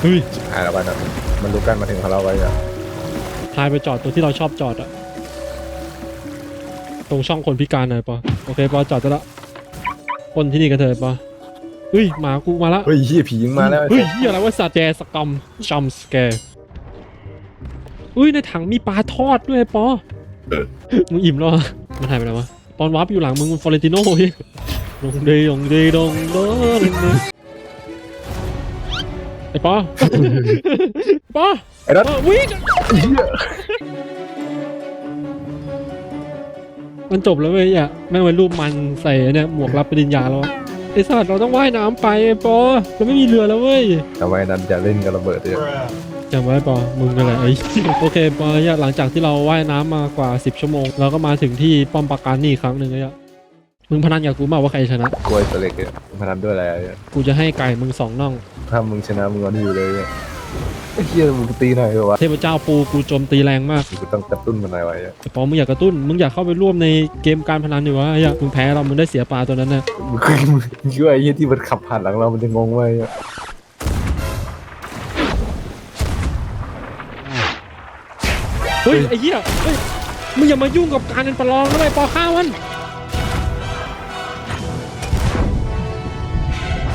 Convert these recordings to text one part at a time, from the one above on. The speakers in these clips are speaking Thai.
เฮ้ยหายแล้วกันนะมันรู้กันมาถึงของเราไว้อะพายไปจอดตรงที่เราชอบจอดอะตรงช่องคนพิการหน่อยปอโอเคปอจอดจะละคนที่นี่กันเถอะปอเฮ้ยหมากูมาละเฮ้ยเฮียผียิงมาแล้วเฮ้ยเฮียอะไรวะสัตว์แจสกรรมจัมสแกร์เฮ้ยในถังมีปลาทอดด้วยปอมึงอิ่มแล้วอะมันหายไปไหนวะปอนวาร์ปอยู่หลังมึงฟอเรนติโน่เฮ้ยดงเดยดงเดยดงเดยดงเดย ไอ้ปอ ปอไอ้นัทเออวิ่งเฮียมันจบแล้วเว้ยอะแม่งเป็นรูปมันใส่เนี่ยหมวกรับปริญญาแล้วอะไอ้สัตว์เราต้องว่ายน้ำไปไอ้ปอเราไม่มีเรือแล้วเว้ย ทำไมนันจะเล่นกับระเบิดเนี่ยจำไว้ปอมึงกันแหละไอ้ โอเคปอเนี่ยหลังจากที่เราว่ายน้ำมากว่า 10 ชั่วโมง เราก็มาถึงที่ป้อมปราการนี่อีกครั้งหนึ่งเลยอะ มึงพนันกับกูมาว่าใครชนะ กล้วยตัวเล็กเนี่ยมาทำด้วยอะไรเนี่ยกูจะให้ไก่มึงสองน่อง ถ้ามึงชนะมึงวันที่อยู่เลยเนี่ยไอ้เฮียมึงตีหน่อยเถอะวะเทพเจ้าปูกูโจมตีแรงมากกูต้องกระตุ้นมันหน่อยไว้อะไอ้ปอมึงอยากกระตุ้น มึงอยากเข้าไปร่วมในเกมการพนันอยู่วะไอ้เหี้ยมึงแพ้เรา มึงได้เสียปลาตัวนั้นน่ะมึงคือมึงคิดว่าไอ้เฮียที่มันขับผ่านหลังเรา มันจะงงไว้อะเฮ้ยไอ้เหี้ยเฮ้ยมึงอย่ามายุ่งกับการเป็นประลองนะไอ้ปอข้ามัน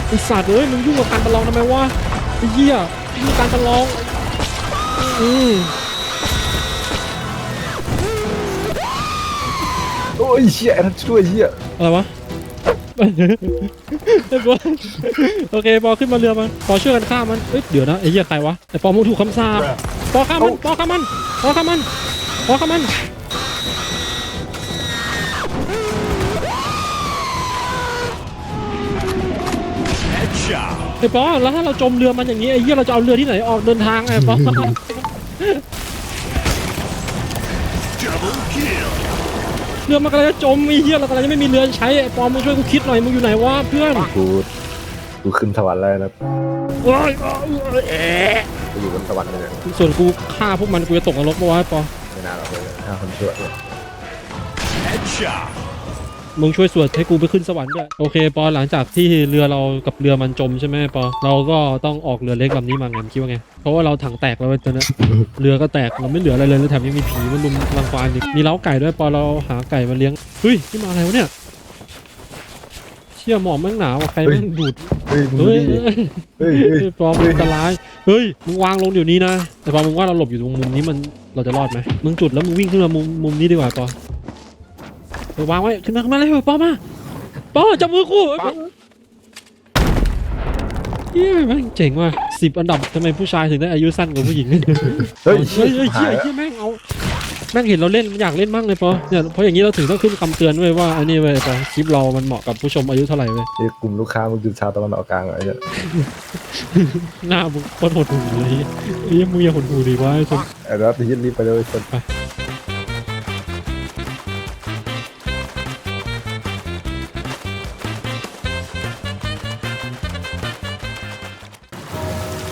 ไอ้สัตว์เอ้ยมึงยุ่งกับการประลองทำไมวะไอ้เหี้ยยุ่งกับการประลองอืมโอ้ยเฮียไอ้นัทช่วยเฮียอะไรวะไอ้ปอโอเคปอขึ้นมาเรือมันปอช่วยกันฆ่ามันเอ้ยเดี๋ยวนะไอ้เหี้ยใครวะไอ้ปอมึงถูกคำสาปปอฆ่ามันปอฆ่ามันปอฆ่ามันปอฆ่ามัน ไอ้ปอแล้วถ้าเราจมเรือมันอย่างนี้ไอ้เหี้ยเราจะเอาเรือที่ไหนออกเดินทางไอ้ปอเรือมันกำลังจะจมไอ้เหี้ยเรากำลังจะไม่มีเรือใช้ไอ้ปอมึงช่วยกูคิดหน่อยมึงอยู่ไหนวะเพื่อนกูกูขึ้นสวรรค์แล้วนะโอ้ยโอ้ยเอ๊ะกูอยู่บนสวรรค์เลยเนี่ยส่วนกูฆ่าพวกมันกูจะตกนรกปะวะไอ้ปอไม่นานหรอกเลยห้าคนช่วยเนี่ย มึงช่วยสวดให้กูไปขึ้นสวรรค์ด้วยโอเคปอหลังจากที่เรือเรากับเรือมันจมใช่ไหมปอเราก็ต้องออกเรือเล็กลำนี้มาไงมึงคิดว่าไงเพราะว่าเราถังแตกแล้วเว้ยตอนเนี้ยเรือก็แตกเราไม่เหลืออะไรเลยแล้วแถมยังมีผีมันลุมรังควานอีกมีเล้าไก่ด้วยปอเราหาไก่มาเลี้ยงเฮ้ยนี่มาอะไรวะเนี่ยเชี่ยหมอมแม่งหนาวอะใครแม่งดูดเฮ้ยมึงเฮ้ยดูดิเฮ้ยเฮ้ยเฮ้ยเฮ้ย ปอมงอันตรายเฮ้ยมึงวางลงเดี๋ยวนี้นะแต่ปอมึงว่าเราหลบอยู่ตรงมุมนี้มันเราจะรอดไหมมึงจุดแล้วมึงวิ่งขึ้นมามุมมุมนี้ดีกว่าปอ เออวางไว้ขึ้นมาขึ้นมาเลยปอมาปอจับมือกูเฮ้ยแม่งเจ๋งว่ะสิบอันดับทำไมผู้ชายถึงได้อายุสั้นกว่าผู้หญิงเฮ้ยเฮ้ยเฮ้ยหาเฮ้ยยเฮ้ยแม่งเอาแม่งเห็นเราเล่นมันอยากเล่นมั่งเลยปอเนี่ยเพราะอย่างนี้เราถึงต้องขึ้นคำเตือนไว้ยว่าอันนี้เว้ยปอคลิปเรา มันเหมาะกับผู้ชมอายุเท่าไหร่เว้ยไอ้กลุ่มลูกค้ามึงคือชาวตะวันออกกลางเหรอไอ้เนี่ยหน้ามึงโคตรหดหูเลยไอ้ยมึงอย่าหดหูดิวะไอ้คนไอ้นัทไปยึดรีบไปเลยคน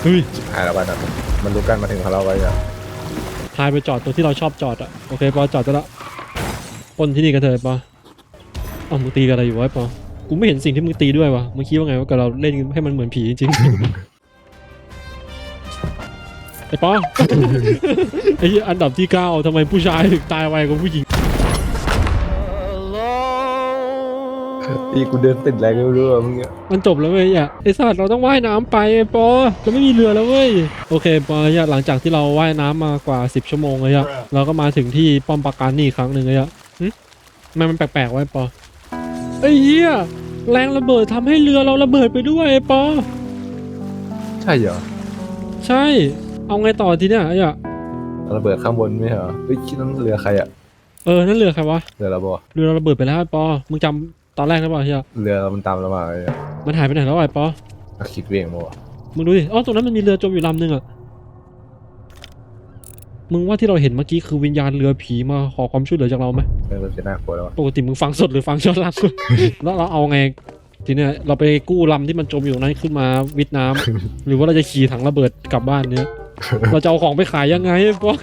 เฮ้ยหายแล้วกันนะมันรู้กันมาถึงของเราไว้อะพายไปจอดตรงที่เราชอบจอดอะโอเคปอจอดจะละปล้นที่นี่กันเถอะปออ๋อมึงตีกันอะไรอยู่วะปอกูไม่เห็นสิ่งที่มึงตีด้วยวะมึงคิดว่าไงว่ากับเราเล่นให้มันเหมือนผีจริงๆไอ้ปอไอ้เหี้ยอันดับที่เก้าทำไมผู้ชายถึงตายไวกว่าผู้หญิง พี่กูเดินติดแรงไม่รู้อะมึงเนี่ยมันจบแล้วเว้ยอะไอสัตว์เราต้องว่ายน้ำไปไอ้ปอเราไม่มีเรือแล้วเว้ยโอเคปอเนี่ยหลังจากที่เราว่ายน้ำมากว่า 10 ชั่วโมงเลยอะเราก็มาถึงที่ป้อมปราการนี่อีกครั้งหนึ่งเลยอะหึทำไมมันแปลกๆไวะไอ้ปอไอ้เหี้ยแรงระเบิดทำให้เรือเราระเบิดไปด้วยไอ้ปอ ใช่เหรอใช่ เอาไงต่อทีเนี้ยไอ้อะระเบิดข้างบนไม่เหรอเฮ้ยคิดนั้นเรือใครอะเออนั่นเรือใครวะ เรือเราบ่เรือเราระเบิดไปแล้วไอ้ปอ มึงจำ ตอนแรกได้ป่ะเฮียเรือมันตามเรามาไอ้เนี่ยมันหายไปไหนแล้วไอ้ปออะคิดเวียงมาว่ะมึงดูดิอ๋อตรงนั้นมันมีเรือจมอยู่ลำนึงอะมึงว่าที่เราเห็นเมื่อกี้คือวิญญาณเรือผีมาขอความช่วยเหลือจากเราไหมเริ่มจะน่ากลัวแล้ววะปกติมึงฟังสดหรือฟังย้อนหลัง แล้วเราเอาไงทีเนี้ยเราไปกู้ลำที่มันจมอยู่ตรงนั้นขึ้นมาวิทย์น้ำ หรือว่าเราจะขี่ถังระเบิดกลับบ้านเนี้ย เราจะเอาของไปขายยังไงเพราะ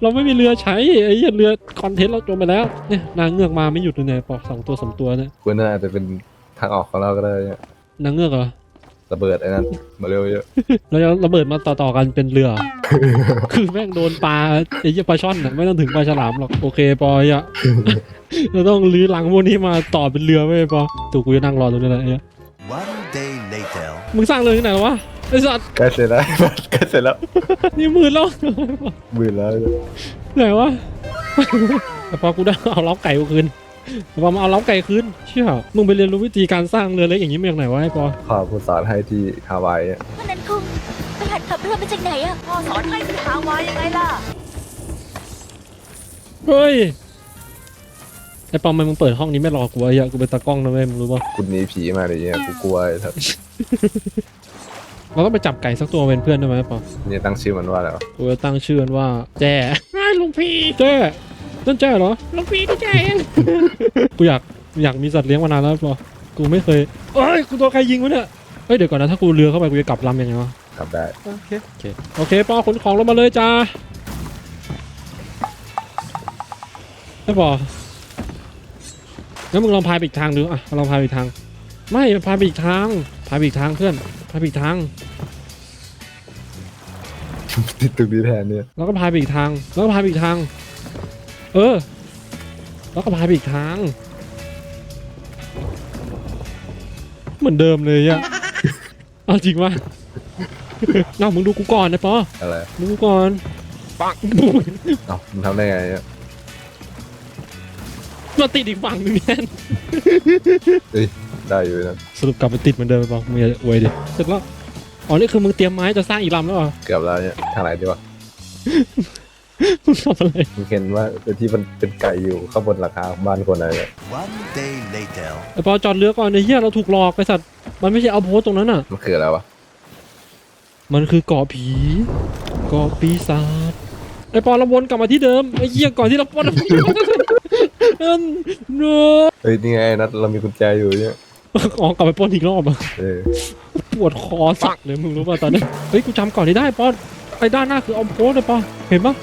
เราไม่มีเรือใช้ไอ้เหี้ยเรือคอนเทนต์เราจมไปแล้วเนี่ยนางเงือกมาไม่หยุดเลยเนี่ยปอกสองตัวสามตัวเนี่ยกูน่าจะเป็นทางออกของเราก็ได้เนี่ยนางเงือกเหรอเระเบิดไอ้นั่นมาเร็วเยอะเราจะระเบิดมาต่อๆกันเป็นเรือ คือแม่งโดนปลาไอ้เหี้ยปลาช่อนน่ะไม่ต้องถึงปลาฉลามหรอกโอเคปอยอะเราต้องลื้อลังพวกนี้มาต่อเป็นเรือไม่ปอตูกูจะนั่งรอตรงนี้แหละไอ้เหี้ย One day later. มึงสร้างเรือที่ไหนวะ ไอ้สัตว์ใกล้เสร็จแล้วใกล้เสร็จแล้วนี่มืดแล้วมืดแล้วไหนวะแต่พอกูได้เอาเล้าไก่กูคืนแต่พอมาเอาเล้าไก่คืนเชื่อมึงไปเรียนรู้วิธีการสร้างเรือเล็กอย่างนี้มาจากไหนวะไอ้ปอพ่อผู้สอนให้ที่ฮาวายอะพ่อนั้นคุงไปหัดขับเรือมาจากไหนอะพ่อสอนให้ที่ฮาวายยังไงล่ะ เฮ้ยไอ้ปอมทำไมมึงเปิดห้องนี้ไม่รอกูวะไอ้เหี้ยกูเป็นตากล้องนะเว้ยมึงรู้ปะคุณหนีผีมาอะไรเงี้ยกูกลัวไอ้ทัศ เราต้องไปจับไก่สักตัวเป็นเพื่อนได้ไหมปอนี่ตั้งชื่อมันว่าอะไรวะกูจะตั้งชื่อมันว่า แจ้ไอ้ลุงพี่แจ้นั่นแจ้เหรอลุงพี่ที่แจ้เอง กูอยากอยากมีสัตว์เลี้ยงมานานแล้วปอกูไม่เคยเอ้ยกูตัวใครยิงวะเนี่ยเฮ้ยเดี๋ยวก่อนนะถ้ากูเรือเข้าไปกูจะกลับลำยังไงวะกลับได้โอเคโอเคโอเคปอขนของลงมาเลยจ้าไม่ปองั้นมึงลองพายไปอีกทางดูอะลองพายไปอีกทาง ไม่พายไปอีกทางพายไปอีกทางเพื่อนพายไปอีกทาง ติดตรงนี้แทนเนี่ยแล้วก็พายไปอีกทาง แล้วก็พายไปอีกทาง เออ แล้วก็พายไปอีกทาง เหมือนเดิมเลยอะเอาจริงวะเอามึงดูกูก่อนนะปออะไรมึงดูก่อนปังเอ้ามึงทำได้ไงเนี่ยมาติดอีกฝั่งหนึงแน่นได้อยู่นะสรุปกลับไปติดเหมือนเดิมปอมึงอย่าอวยดิเสร็จแล้ว อ๋อ นี่คือมึงเตรียมไม้จะสร้างอีกลำแล้วเหรอ เกือบแล้วเนี่ยทางไหนดีวะมึงทำอะไร มึงเห็นว่าเป็นที่มันเป็นไก่อยู่ข้างบนหลังคาบ้านคนอะไรเนี่ย One day later. ไอปอจอดเรือก่อนไอ้เหี้ยเราถูกหลอกไอสัตว์ มันไม่ใช่เอาโพสต์ตรงนั้นอะ มันคืออะไรวะมันคือเกาะผี เกาะปีศาจ ไอปอนเราวนกลับมาที่เดิม ไอเหี้ยก่อนที่เราปล้น เอนเนอะเฮ้ยนี่ไงนัดเรามีกุญแจอยู่เนี่ยอ๋อกลับไปปล้นอีกรอบอะเออป วดคอสักเลยมึงรู้ป่ะตอนนี้ เฮ้ยกูจำก่อนที่ได้ปอนไอด้านหน้าคือเอาโพสเลยปอนเห็นปะ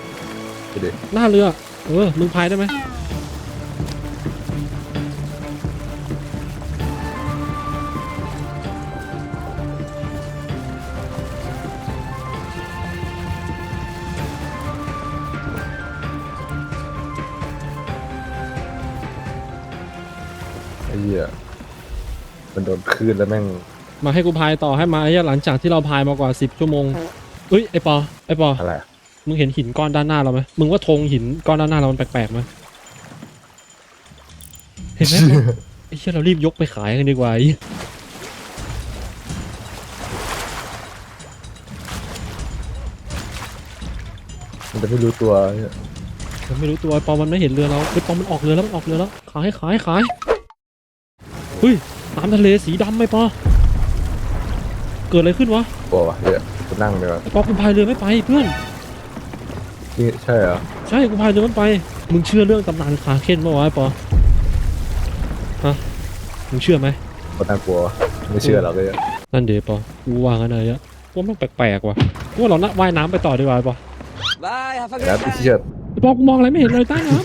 ไปดิหน้าเรือ เออมึงพายได้ไหมไอ้เหี้ยมันโดนคลื่นแล้วแม่ง มาให้กูพายต่อให้มาไอ้เหี้ยหลังจากที่เราพายมากว่าสิบชั่วโมงเฮ้ยไอปอไอปออะไรอะมึงเห็นหินก้อนด้านหน้าเราไหมมึงว่าธงหินก้อนด้านหน้าเรามันแปลกๆไหมเห็นไหมไอ้เชี่ยเรารีบยกไปขายกันดีกว่าไอ้มันจะไม่รู้ตัวเนี่ยมันไม่รู้ตัวไอ้ปอมันไม่เห็นเรือเราไอ้ปอมันออกเรือแล้วมันออกเรือแล้วขายขายขายเฮ้ยน้ำทะเลสีดำไหมปอ เกิดอะไรขึ้นวะกลัววะเหี้ยกูนั่งเลยวะไอ้ปอกูพายเรือไม่ไปเพื่อน นี่ใช่เหรอใช่กูพายเรือไม่ไป มึงเชื่อเรื่องตำนานคาเคนปะวะไอ้ปอฮะ มึงเชื่อไหม ก็น่ากลัววะไม่เชื่อเราเลยอะนั่นเดี๋ยวปอกูวางกันอะไรอะกูว่ามันแปลกๆว่ะกูว่าเราน่ะว่ายน้ำไปต่อดีกว่าไอ้ปอ Bye. Have a แล้วไอ้เชี่ยไอ้ปอกูมองอะไรไม่เห็นเลยใต้น้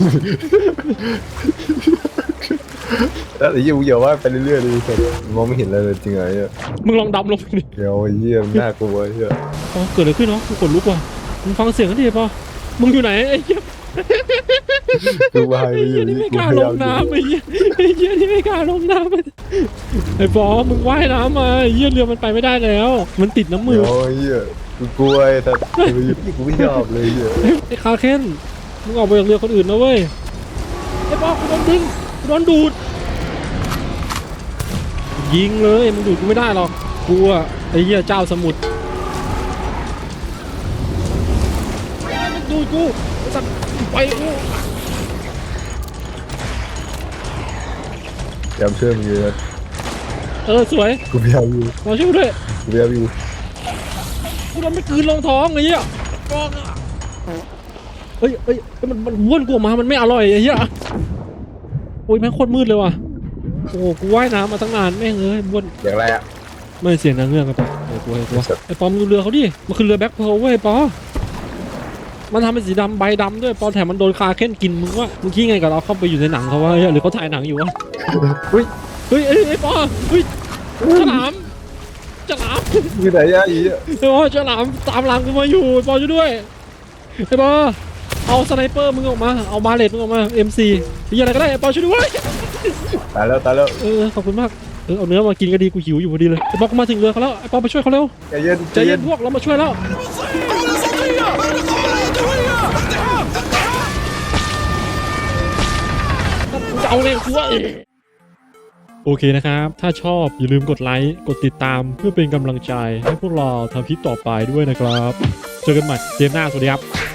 แล้วไอ้เหี้ยกูอย่าว่าไปเรื่อยๆเลยไอ้สัสมองไม่เห็นอะไรเลยจริงเหรอไอ้เหี้ยำมึงลองดำลงไปดิเดี๋ยวไอ้เหี้ยมันน่ากลัวไอ้เหี้ยปอเกิดอะไรขึ้นเนาะกูขนลุกว่ะมึงฟังเสียงกันดิปอมึงอยู่ไหนไอ้เหี้ยกูวายไปไอ้อเหี้ยู่ยนี่นี่ไม่กล้าลงน้ำไอ้เหี้ยไอ้เหี้ยนี่ไม่กล้าลงน้ำไอ้ปอมึงว่ายน้ำมาไอ้เหี้ยเรือมันไปไม่ได้แล้ว มันติดน้ำมืเดี๋อยวไอ้เหี้ยกูกลัวไอ้แต่กูอยู่กูไม่ชอบเลยไอ้เหี้ยไอ้คาเคนมึงออกไปจากเรือคนอื่นนะเว้ยไอ้ปอกูโดนดึงกูโดนดูด ยิงเลยมึงดูดกูไม่ได้หรอกกูอะไอ้เหี้ยเจ้าสมุทรมันดูดกูไอ้สัตว์ไปกูพยายามช่วยมึงอยู่นะเออสวยกูพยายามอยู่มาช่วยกูด้วยกูพยายามอยู่กูโดนไม่กลืนลงท้องไอ้เหี้ยกองอะเฮ้ยเฮ้ยเฮ้ยมันมันว้วนกูออกมามันไม่อร่อยไอ้เหี้ยโอ้ยแม่งโคตรมืดเลยว่ะ โอ้โหกูว่ายน้ำมาตั้งนานแม่งเอ้ยบ้วนอย่างไรอะไม่เสียงนางเงือกครับปะไอ้กลัวไอ้กลัวไอ้ปอมดูเรือเขาดิ มันคือเรือแบ็คเพลเว้ยปอ มันทำเป็นสีดำใบดำด้วยปอแถมมันโดนคาเค้นกินมึงว่ามึงคิดไงกับเราเข้าไปอยู่ในหนังเขาวะเฮ้ยหรือเขาถ่ายหนังอยู่วะเฮ้ย เฮ้ยไอ้ไอ้ปอเฮ้ยฉลามฉลามอยู่ไหนอะอีอะไอ้บอฉลามตามหลังกูมาอยู่บอช่วยด้วยไอ้บอ เอาสไนเปอร์มึงออกมา เอามาเลตมึงออกมา M4 ที่อะไรก็ได้ไอ้บอช่วยด้วยตายแล้วตายแล้วเออขอบคุณมาก เออเอาเนื้อมากินก็ดีกูหิวอยู่พอดีเลยไอ้บอกูมาถึงเรือเขาแล้วไอ้บอไปช่วยเขาเร็วใจเย็นใจเย็นพวกเรามาช่วยแล้วจะเอาเลยกูว่าโอเคนะครับ ถ้าชอบอย่าลืมกดไลค์ กดติดตามเพื่อเป็นกำลังใจให้พวกเราทำคลิปต่อไปด้วยนะครับ เจอกันใหม่เกมหน้า สวัสดีครับ